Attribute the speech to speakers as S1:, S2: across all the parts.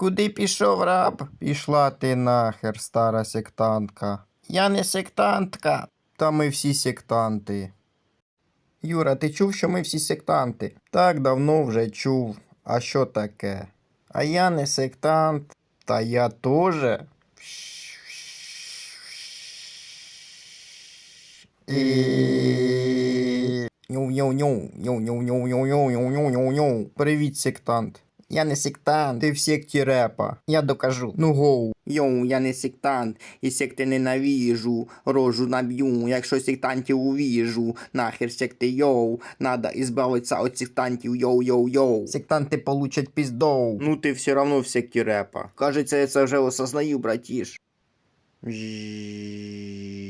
S1: Куди пішов раб? Пішла ти нахер, стара сектантка. Я не сектантка. Та ми всі сектанти. Юра, ти чув, що ми всі сектанти? Так давно вже чув. А що таке? А я не сектант. Та я теж. Ню-ню-ню. Привіт, сектант. Я не сектант, ти в секті репа. Я докажу. Ну гоу. Йоу, я не сектант, і секти ненавижу, рожу наб'ю, якщо сектантів увіжу, нахер секти йоу, надо избавиться від сектантів йоу-йоу-йоу. Сектанти получать піздоу. Ну ти все равно в секті репа. Кажеться, я це вже осознаю, братіш.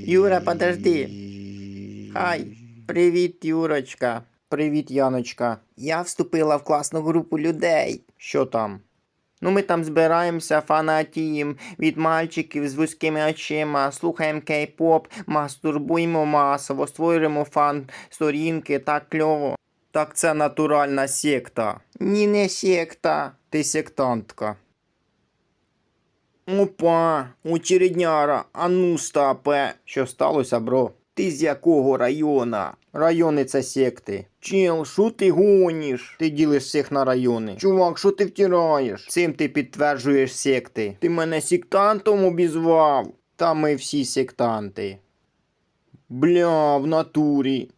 S1: Юра, подожди. Хай. Привіт, Юрочка. Привіт, Яночка. Я вступила в класну групу людей. Що там? Ну, ми там збираємося, фанатієм від мальчиків з вузькими очима, слухаємо кей-поп, мастурбуємо масово, створюємо фан-сторінки, так кльово. Так це натуральна секта. Ні, не секта. Ти сектантка. Опа, очередняра, а ну стапе. Що сталося, бро? Ти з якого района? Райони це секти. Чел, що ти гониш? Ти ділиш всіх на райони. Чувак, що ти втираєш? Цим ти підтверджуєш секти. Ти мене сектантом обізвав. Та ми всі сектанти. Бля, в натурі.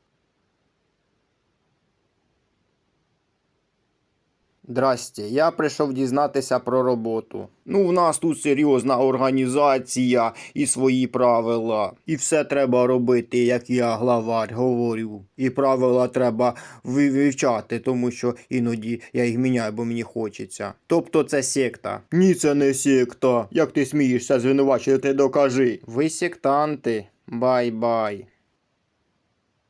S1: Здрасте, я прийшов дізнатися про роботу. Ну, в нас тут серйозна організація і свої правила. І все треба робити, як я главарь говорю. І правила треба ви- вивчати, тому що іноді я їх міняю, бо мені хочеться. Тобто це секта. Ні, це не секта. Як ти смієшся звинувачувати, докажи. Ви сектанти. Бай-бай.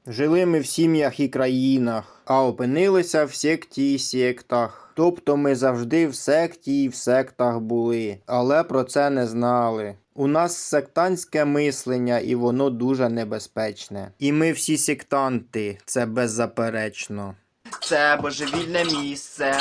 S1: Жили ми в сім'ях і країнах, а опинилися в секті і сектах. Тобто ми завжди в секті і в сектах були, але про це не знали. У нас сектантське мислення, і воно дуже небезпечне. І ми всі сектанти, це беззаперечно. Це божевільне місце.